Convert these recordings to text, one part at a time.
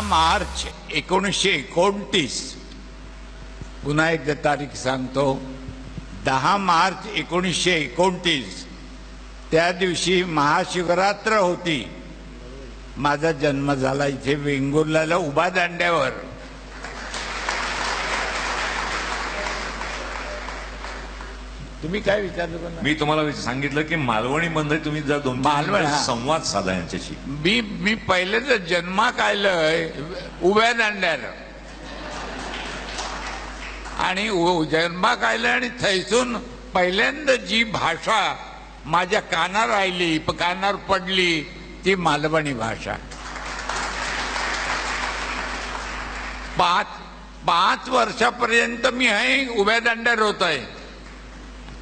दहा मार्च एकोणीसशे एकोणतीस. पुन्हा एकदा तारीख सांगतो. दहा मार्च एकोणीसशे एकोणतीस. त्या दिवशी महाशिवरात्र होती. माझा जन्म झाला इथे वेंगुर्ल्याला उभा दांड्यावर. तुम्ही काय विचारलं मी तुम्हाला सांगितलं की मालवणी बंद तुम्ही जर दोन मालवण, हा. संवाद साधा यांच्याशी. मी मी पहिल्यांदा जन्माक आलोय उभ्या दांड्यार आणि जन्माक आलं आणि थैसून पहिल्यांदा जी भाषा माझ्या कानावर आली कानावर पडली ती मालवणी भाषा. पाच पाच वर्षापर्यंत मी हे उभ्या दांड्यावर होतोय.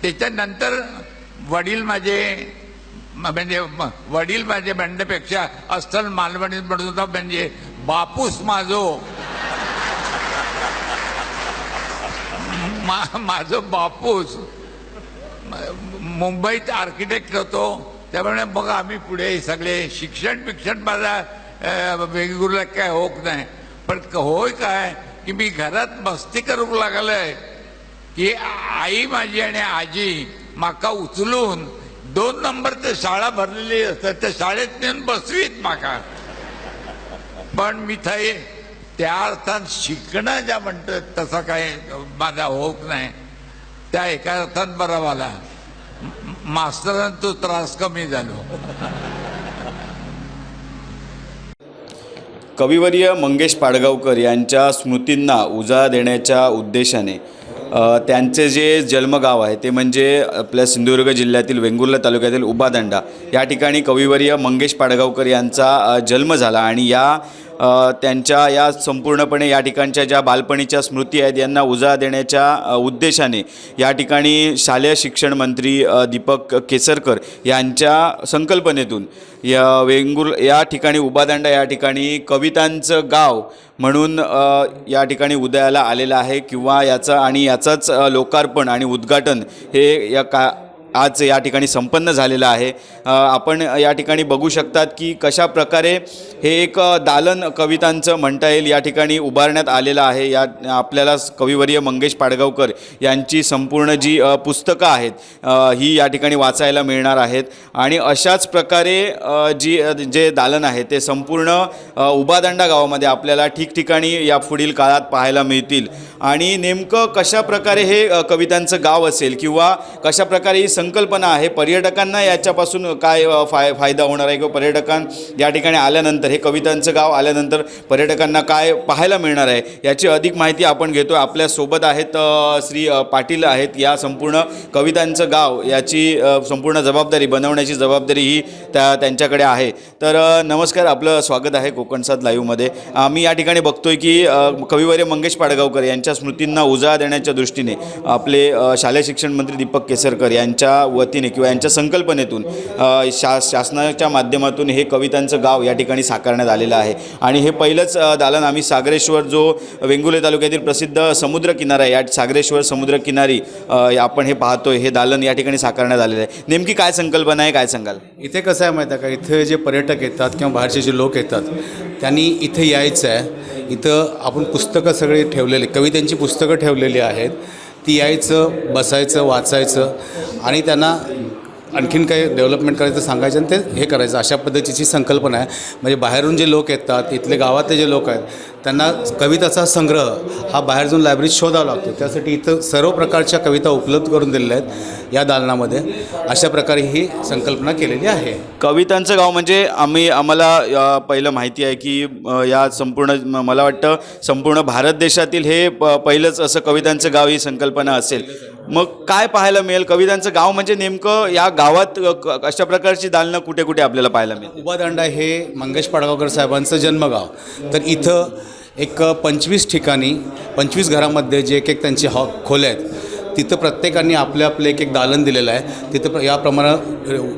त्याच्यानंतर वडील माझे म्हणजे म- म्हणजे वडील माझे म्हणण्यापेक्षा अस्सल मालवणीत म्हणत होता म्हणजे बापूस माझो. मा- माझं बापूस. मुंबईत आर्किटेक्ट होतो त्यामुळे मग आम्ही पुढे सगळे शिक्षण बिक्षण माझा अं, वेगवेगळं काय होत नाही. पण होय काय की मी घरात मस्ती करूक लागलोय. की आई माझी आणि आजी माका उचलून दोन नंबरची शाळा भरलेली असतात त्या शाळेत नेऊन बसवीत माका. पण मी थंय त्या अर्थात शिकणं ज्या म्हणतात तसा काय माझा होत नाही. त्या एका अर्थात बरा मला. मास्तरांचा तो त्रास कमी झालो. कविवर्य मंगेश पाडगावकर यांच्या स्मृतींना उजाळा देण्याच्या उद्देशाने त्यांचे जे जन्मगाव आहे ते म्हणजे आपल्या सिंधुदुर्ग जिल्ह्यातील वेंगुर्ला तालुक्यातील उबादंडा या ठिकाणी कविवर्य मंगेश पाडगावकर यांचा जन्म झाला आणि या त्यांच्या या संपूर्णपणे या ठिकाणच्या ज्या बालपणीच्या स्मृती आहेत यांना उजाळा देण्याच्या उद्देशाने या ठिकाणी शालेय शिक्षण मंत्री दीपक केसरकर यांच्या संकल्पनेतून या वेंगुर या ठिकाणी उबादांडा या ठिकाणी कवितांचं गाव म्हणून या ठिकाणी उदयाला आलेलं आहे किंवा याचं आणि याचंच लोकार्पण आणि उद्घाटन हे या का आज या ठिकाणी संपन्न झालेलं आहे. आपण या ठिकाणी बघू शकतात की कशा प्रकारे हे एक दालन कवितांचं म्हणता येईल या ठिकाणी उभारण्यात आलेलं आहे. या आपल्याला कविवर्य मंगेश पाडगावकर यांची संपूर्ण जी पुस्तकं आहेत ही या ठिकाणी वाचायला मिळणार आहेत. आणि अशाच प्रकारे जी जे दालन आहे ते संपूर्ण उभादंडा गावामध्ये आपल्याला ठिकठिकाणी या पुढील काळात पाहायला मिळतील. आणि नेमकं कशा प्रकारे हे कवितांचं गाव असेल किंवा कशा प्रकारे ही संकल्पना आहे पर्यटकांना याच्यापासून काय फाय फायदा होणार आहे? किंवा पर्यटकां या ठिकाणी आल्यानंतर हे कवितांचं गाव आल्यानंतर पर्यटकांना काय पाहायला मिळणार आहे? याची अधिक माहिती आपण घेतो आपल्यासोबत आहेत श्री पाटील आहेत. या संपूर्ण कवितांचं गाव याची संपूर्ण जबाबदारी बनवण्याची जबाबदारी ही त्या त्यांच्याकडे आहे. तर नमस्कार. आपलं स्वागत आहे कोकणसात लाईव्हमध्ये मी या ठिकाणी बघतोय की कविवर्य मंगेश पाडगावकर यांच्या स्मृतींना उजाळा देण्याच्या दृष्टीने आपले शालेय शिक्षण मंत्री दीपक केसरकर यांच्या वतीने किंवा यांच्या संकल्पनेतून शा शासनाच्या माध्यमातून हे कवितांचं गाव या ठिकाणी साकारण्यात आलेलं आहे. आणि हे पहिलंच दालन आम्ही सागरेश्वर जो वेंगुले तालुक्यातील प्रसिद्ध समुद्रकिनारा आहे या सागरेश्वर समुद्रकिनारी आपण हे पाहतोय हे दालन या ठिकाणी साकारण्यात आलेलं आहे. नेमकी काय संकल्पना आहे काय सांगाल? इथे कसं आहे माहीत आहे का? इथे जे पर्यटक येतात किंवा बाहेरचे जे लोक येतात त्यांनी इथे यायचं आहे. इथं आपण पुस्तकं सगळी ठेवलेले कवितांची पुस्तकं ठेवलेली आहेत. ती यायचं बसायचं वाचायचं आणि त्यांना आणखीन काही डेव्हलपमेंट करायचं सांगायचं आणि ते हे करायचं. अशा पद्धतीची संकल्पना आहे. म्हणजे बाहेरून जे लोक येतात इथले गावातले जे लोक आहेत त्यांना कविताचा संग्रह हा बाहेर जाऊन लायब्ररीत शोधावा लागतो. त्यासाठी इथं सर्व प्रकारच्या कविता उपलब्ध करून दिलेल्या आहेत या दालनामध्ये. अशा प्रकारे ही संकल्पना केलेली आहे. कवितांचं गाव म्हणजे आम्ही आम्हाला पहिलं माहिती आहे की या संपूर्ण मला वाटतं संपूर्ण भारत देशातील हे प- पहिलंच असं कवितांचं गाव ही संकल्पना असेल. मग काय पाहायला मिळेल? कवितांचं गाव म्हणजे नेमकं या गावात अशा प्रकारची दालनं कुठे कुठे आपल्याला पाहायला मिळेल उबादांडा हे मंगेश पाडगावकर साहेबांचं जन्मगाव. तर इथं एक पंचवीस ठिकाणी पंचवीस घरामध्ये जे एक एक त्यांची हॉ खोल्या आहेत तिथं प्रत्येकाने आपले आपले एक एक दालन दिलेलं आहे. तिथं प्र- याप्रमाणे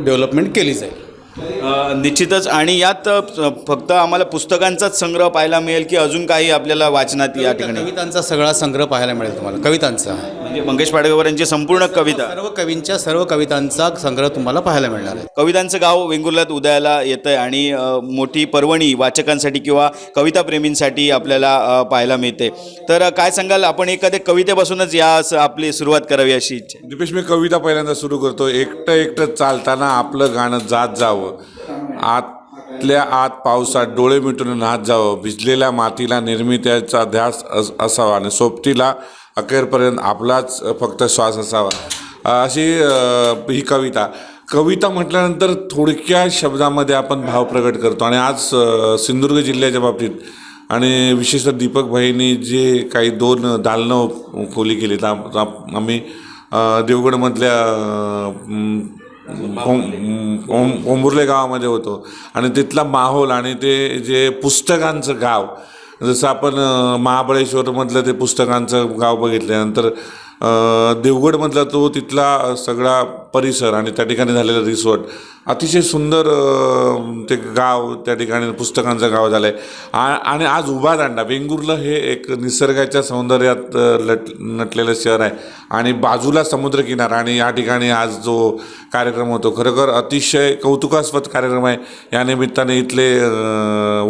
डेव्हलपमेंट केली जाईल. निश्चितच. आणि यात फक्त आम्हाला पुस्तकांचाच संग्रह पाहायला मिळेल की अजून काही आपल्याला वाचनात या ठिकाणी? कवितांचा सगळा संग्रह पाहायला मिळेल तुम्हाला. कवितांचा. म्हणजे मंगेश पाडगावर यांची संपूर्ण कविता. सर्व कवींच्या सर्व कवितांचा संग्रह तुम्हाला पाहायला मिळणार आहे. कवितांचं गाव वेंगुर्ल्यात उदयाला येतं आहे आणि मोठी पर्वणी वाचकांसाठी किंवा कविताप्रेमींसाठी आपल्याला पाहायला मिळते. तर काय सांगाल? आपण एखाद्या कवितेपासूनच या असं आपली सुरुवात करावी अशी इच्छा. दीपेश मी कविता पहिल्यांदा सुरू करतो. एकटं एकटं चालताना आपलं गाणं जात जावं. आतल्या आत पावसात डोळे मिटून नाच जावं. भिजलेल्या मातीला निर्मित्याचा ध्यास अस असावा आणि सोबतीला अखेरपर्यंत आपलाच फक्त श्वास असावा. अशी ही कविता. कविता म्हटल्यानंतर थोडक्या शब्दामध्ये आपण भाव प्रकट करतो. आणि आज सिंधुदुर्ग जिल्ह्याच्या बाबतीत आणि विशेषतः दीपक भाईंनी जे काही दोन दालनं खोली केली तर आम्ही देवगडमधल्या ओम- ओम- ओंबुर्ले गावामध्ये होतो. आणि तिथला माहोल आणि ते जे पुस्तकांचं गाव जसं आपण महाबळेश्वरमधलं ते पुस्तकांचं गाव बघितल्यानंतर देवगडमधला तो तिथला सगळा परिसर आणि त्या ठिकाणी झालेलं रिसॉर्ट अतिशय सुंदर ते गाव त्या ठिकाणी पुस्तकांचं गाव झालं आहे आणि आज उभा दांडा वेंगुर्ला हे एक निसर्गाच्या सौंदर्यात लट नटलेलं शहर आहे. आणि बाजूला समुद्रकिनारा आणि या ठिकाणी आज जो कार्यक्रम होतो खरोखर अतिशय कौतुकास्पद कार्यक्रम आहे. या निमित्ताने इथले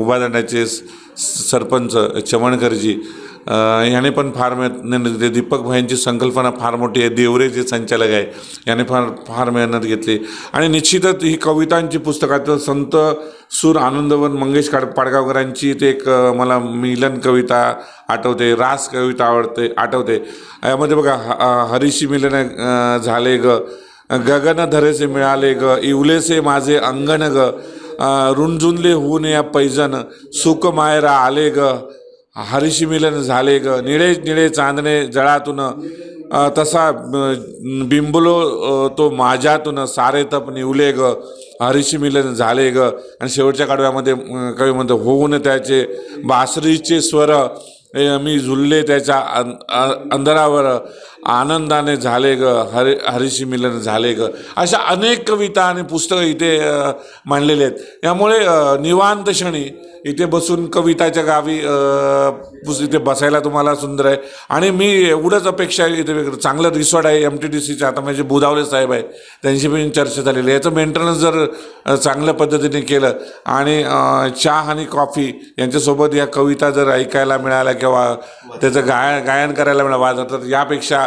उभा दांड्याचे सरपंच चवणकरजी याने पण फार मेहनत न- ते दीपक भाईंची संकल्पना फार मोठी आहे. देवरे जे संचालक आहे. याने फार फार मेहनत घेतली. आणि निश्चितच ही कवितांची पुस्तकात संत सूर आनंदवन मंगेश काड पाडगावकरांची ते एक मला मिलन कविता आठवते. रास कविता आवडते आठवते. यामध्ये बघा ह- हरीशी मिलन झाले ग. गगन धरेसे मिळाले ग. इवलेसे माझे अंगण ग. रुंजुनले होऊन या पैजन सुख मायरा आले ग हरिषी मिलन झाले ग निळे निळे चांदणे जळातून तसा बिंबलो तो माझ्यातून सारे तप निवले ग हरिषी मिलन झाले ग आणि शेवटच्या कडव्यामध्ये कवी म्हणतो होऊन त्याचे बासरीचे स्वर मी झुलले त्याच्या अं- आनंदाने झाले ग हरि हरीशी मिलन झाले ग. अशा अनेक कविता आणि पुस्तकं इथे मांडलेले आहेत. यामुळे निवांत क्षणी इथे बसून कविताच्या गावी पुस इथे बसायला तुम्हाला सुंदर आहे. आणि मी एवढंच अपेक्षा आहे इथे वेगळं चांगलं रिसॉर्ट आहे एम टी डी सीचं आता म्हणजे बुधावले साहेब आहे त्यांची पण चर्चा झालेली आहे. याचं मेंटेनन्स जर चांगल्या पद्धतीने केलं आणि चहा आणि कॉफी यांच्यासोबत या कविता जर ऐकायला मिळाल्या किंवा त्याचं गाय गायन करायला मिळालं वाजवतात यापेक्षा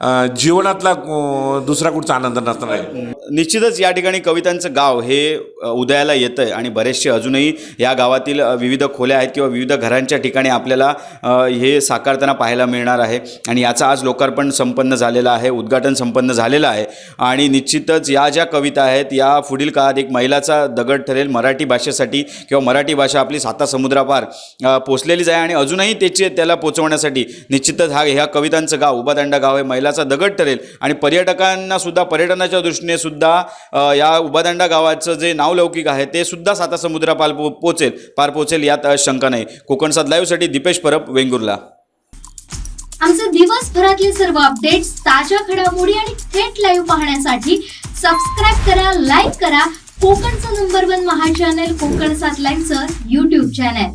जीवनातला दुसरा कुठचा आनंद नसणार आहे. निश्चितच या ठिकाणी कवितांचं गाव हे उदयाला येतं आहे आणि बरेचसे अजूनही या गावातील विविध खोल्या आहेत किंवा विविध घरांच्या ठिकाणी आपल्याला हे साकारताना पाहायला मिळणार आहे. आणि याचं आज लोकार्पण संपन्न झालेलं आहे उद्घाटन संपन्न झालेलं आहे. आणि निश्चितच या ज्या कविता आहेत या पुढील काळात एक मैलाचा दगड ठरेल मराठी भाषेसाठी किंवा मराठी भाषा आपली साता समुद्रापार पोचलेलीच आहे. आणि अजूनही त्याची त्याला पोचवण्यासाठी निश्चितच हा ह्या कवितांचं गाव उबादांडा गाव हे मैलाचा दगड ठरेल. आणि पर्यटकांना सुद्धा पर्यटनाच्या दृष्टीने सुद्धा या उभादंडा गावाचं जे नावलौकिक आहे ते सुद्धा साता समुद्रापार पो पोचेल. पार पोचेल यात शंका नाही. कोकणसात लाईव्हसाठी दीपेश परब वेंगुर्ला. आमचे दिवसभरातले सर्व अपडेट्स ताज्या घडामोडी आणि थेट लाईव्ह पाहण्यासाठी सबस्क्राईब करा लाईक करा. कोकणचं number one Maha channel Konkan सात लाईव्हचं युट्यूब चॅनल